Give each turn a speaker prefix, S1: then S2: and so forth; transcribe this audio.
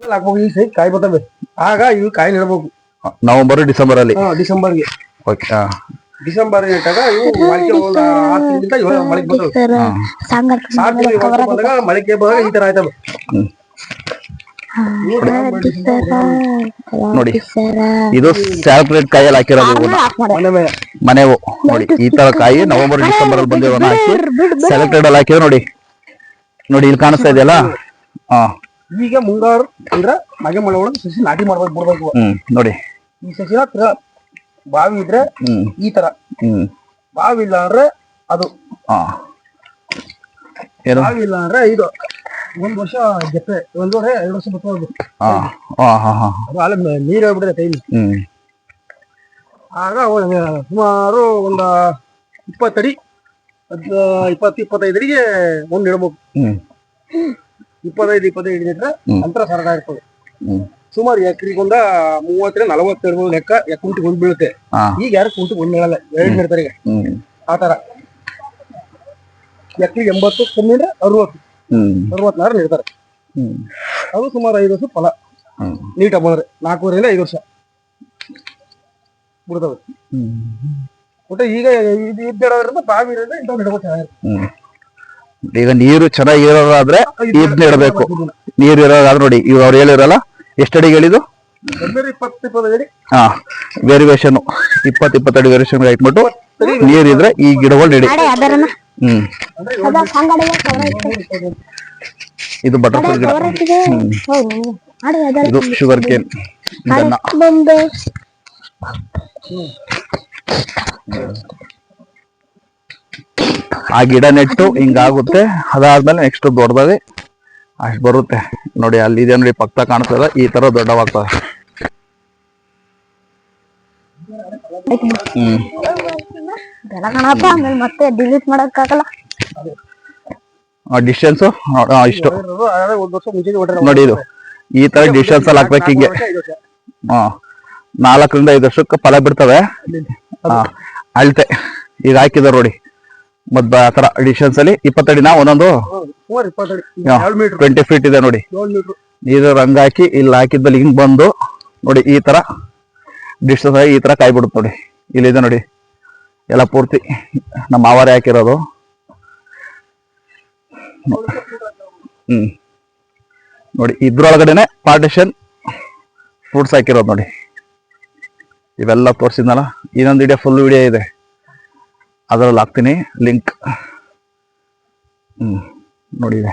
S1: ಇದ್ರಲ್ಲಿ ಹಾಕ್ಬೇಕು ಈ ಸೈಡ್ ಕಾಯಿ ಬರ್ತವೆ. ಆಗ ಇವು ಕಾಯಿ ನೆಡಬೇಕು.
S2: ನವೆಂಬರ್ ಡಿಸೆಂಬರ್ ಅಲ್ಲಿ.
S1: ಡಿಸೆಂಬರ್ಗೆ.
S2: ಓಕೆ
S1: ಡಿಸೆಂಬರ್ ಇಟ್ಟಾಗ ಇವು ಮೊಳಕೆ ಒಂದು ಆರು ತಿಂಗಳಿಂದ ಇವಾಗ ಮೊಳಕೆ ಬರ್ತವೆ.
S3: ಸರ್ ಸಾಂಗಾರ್
S1: ಸಾತ್ ಮೊಳಕೆ ಬಂದಾಗ ಮೊಳಕೆ ಬಂದಾಗ ಈ ತರ ಆಯ್ತವೆ.
S2: ನೋಡಿ. ಇದು ಸ್ಯಾಲ್ಪ್ರೇಟ್ ಕಾಯಲ್ಲಿ ಹಾಕಿರೋದು ಮನೆವು. ನೋಡಿ ಈ ತರ ಕಾಯಿ ನವೆಂಬರ್ ಡಿಸೆಂಬರ್ ಅಲ್ಲಿ ಬಂದಿರೋನ ಹಾಕಿ ಸೆಲೆಕ್ಟೆಡ್ ಅಲ್ಲಿ ಹಾಕಿದ್ರೆ ನೋಡಿ. ನೋಡಿ ಇಲ್ಲಿ ಕಾಣಿಸ್ತಾ ಇದೆಯಲ್ಲ? ಹಾ.
S1: ಈಗ ಮುಂಗಾರು ಅಂದ್ರೆ ಮಗೆ ಮಳೆ ಒಳಗೆ ಸಸಿ ನಾಟಿ ಮಾಡ್ಬೇಕು ಬಿಡ್ಬೇಕು
S2: ಹ್ಮ್ ನೋಡಿ.
S1: ಈ ಸಸಿನ ತರ ಬಾವಿ ಇದ್ರೆ ಈ ತರ.
S2: ಹ್ಮ್.
S1: ಬಾವಿ ಇಲ್ಲ ಅಂದ್ರೆ ಅದು.
S2: ಹಾ ಏನು?
S1: ಬಾವಿ ಇಲ್ಲ ಅಂದ್ರೆ ಇದು. ಒಂದ್ ವರ್ಷ ಜಪ್ಪೆ ಒಂದ್ ವರ್ಷ ಎರಡು ವರ್ಷ ಬರ್ತದೆ
S2: ಹಾ ಹಾ ಹಾ ಹಾ
S1: ಅದು ಅಲ್ಲ ನೀರ್ ಕೈಲಿ
S2: ಹ್ಮ್.
S1: ಆಗ ಒಂದ್ ಸುಮಾರು ಒಂದ ಇಪ್ಪತ್ತಡಿ ಅದ್ ಇಪ್ಪತ್ತು ಇಪ್ಪತ್ತೈದಡಿಗೆ ಒಂದ್ ಇಡ್ಬೇಕು
S2: ಹ್ಮ್.
S1: ಇಪ್ಪತ್ತೈದು ಇಪ್ಪತ್ತೈದು
S2: ಲೀಟರ್.
S1: ಅಂತರ ಸರಳ ಇರ್ತದೆ ಸುಮಾರು ಎಕರೆಗೊಂದ ಮೂವತ್ತರಿಂದ ನಲವತ್ತೆರಡು ಲೆಕ್ಕ ಕುಂಟಿಗೆ ಒಂದು ಬೀಳುತ್ತೆ ಈಗ ಯಾರು ಕುಂಟಿಗೆ ಒಂದು ಹೇಳಲ್ಲ ಎರಡು ಇಡ್ತಾರೆ ಈಗ
S2: ಆತರ
S1: ಆ ತರ ಎಕರೆಗೆ ಎಂಬತ್ತು ಕಮ್ಮಿ ಅಂದ್ರೆ ಅರವತ್ತು ಅರವತ್ನಾರು
S2: ನೀಡ್ತಾರೆ
S1: ಅದು ಸುಮಾರು ಐದು ವರ್ಷ ಫಲ
S2: ನೀಟ್
S1: ನೀಟಾಗಿ ಬಂದ್ರೆ ನಾಲ್ಕೂವರೆಯಿಂದ ಐದು ವರ್ಷ ಬಿಡ್ತವೆ ಒಟ್ಟು ಈಗ ಇದು ಇದ್ದಿಡೋದ್ರಿಂದ ಬಾವಿ ಇರೋದ್ರಿಂದ ಇಂಥವ್ ಇಡ್ಬೇಕು ಚೆನ್ನಾಗಿರುತ್ತೆ.
S2: ಈಗ ನೀರು ಚೆನ್ನಾಗಿ ಇರೋದಾದ್ರೆ ಇದನ್ನ ಇಡಬೇಕು. ನೀರು ಇರೋದಾದ್ರೆ ನೋಡಿ ಇವ್ ಅವ್ರು ಹೇಳಿರಲ್ಲ ಎಷ್ಟಡಿಗೆ
S1: ಇಪ್ಪತ್ತೈದು ಅಡಿ
S2: ಹಾ ವೇರಿಯೇಷನ್ ಇಪ್ಪತ್ ಇಪ್ಪತ್ತಡಿ ವೇರಿಯೇಷನ್ ಇಟ್ಬಿಟ್ಟು ನೀರಿದ್ರೆ ಈ ಗಿಡಗಳು ನೆಡಿ ಹ್ಮ್. ಇದು ಬಟರ್ಫ್ಲೈ ಗಿಡ. ಇದು ಶುಗರ್ ಕೇನ್ ಇದನ್ನ. ಆ ಗಿಡ ನೆಟ್ಟು ಹಿಂಗಾಗುತ್ತೆ. ಅದಾದ್ಮೇಲೆ ನೆಕ್ಸ್ಟ್ ದೊಡ್ಡದಾಗಿ ಅಷ್ಟು ಬರುತ್ತೆ. ನೋಡಿ ಅಲ್ಲಿ ಇದೆ ನೋಡಿ ಪಕ್ಕ ಕಾಣಿಸ್ತದ ಈ ತರ ದೊಡ್ಡವಾಗ್ತದೆ. ಹ್ಮ್.
S3: ಮತ್ತೆ ಡಿಲೀಟ್ ಮಾಡಕ್ಕಾಗಲ್ಲ.
S2: ಡಿಸ್ಟೆನ್ಸ್ ಇಷ್ಟು. ನೋಡಿ ಇದು. ಈ ತರ ಡಿಸ್ಟೆನ್ಸ್ ಅಲ್ಲಿ ಹಾಕ್ಬೇಕು ಹಿಂಗೆ. ಹಾ. ನಾಲ್ಕರಿಂದ ಐದು ವರ್ಷಕ್ಕೆ ಫಲ ಬಿಡ್ತವೆ. ಅಳ್ತೆ. ಈಗ ಹಾಕಿದಾರೆ ನೋಡಿ. ಮತ್ ಆ ತರ ಡಿಸ್ಟೆನ್ಸ್ ಅಲ್ಲಿ ಇಪ್ಪತ್ತಡಿನ ಒಂದೊಂದು? ಟ್ವೆಂಟಿ ಫೀಟ್ ಇದೆ ನೋಡಿ.
S1: ಇದು
S2: ನೀರು ರಂಗ್ ಹಾಕಿ ಇಲ್ಲಿ ಹಾಕಿದ್ದಲ್ಲಿ ಹಿಂಗ್ ಬಂದು ನೋಡಿ ಈ ತರ ಡಿಶ್ ಆಗಿ ಈ ತರ ಕಾಯಿ ಬಿಡುತ್ತೆ ನೋಡಿ. ಇಲ್ಲಿದೆ ನೋಡಿ. ಎಲ್ಲ ಪೂರ್ತಿ ನಮ್ಮ ಆವಾರೆ ಹಾಕಿರೋದು. ಹ್ಮ್. ನೋಡಿ ಇದ್ರೊಳಗಡೆನೆ ಪಾರ್ಟಿಷನ್ ಫ್ರೂಟ್ಸ್ ಹಾಕಿರೋದು ನೋಡಿ. ಇವೆಲ್ಲ ತೋರಿಸಿದ್ನಲ್ಲ ಇನ್ನೊಂದು ವಿಡಿಯೋ ಫುಲ್ ವಿಡಿಯೋ ಇದೆ. ಅದರಲ್ಲಿ ಹಾಕ್ತೀನಿ. ಲಿಂಕ್ ಹ್ಞೂ ನೋಡಿದೆ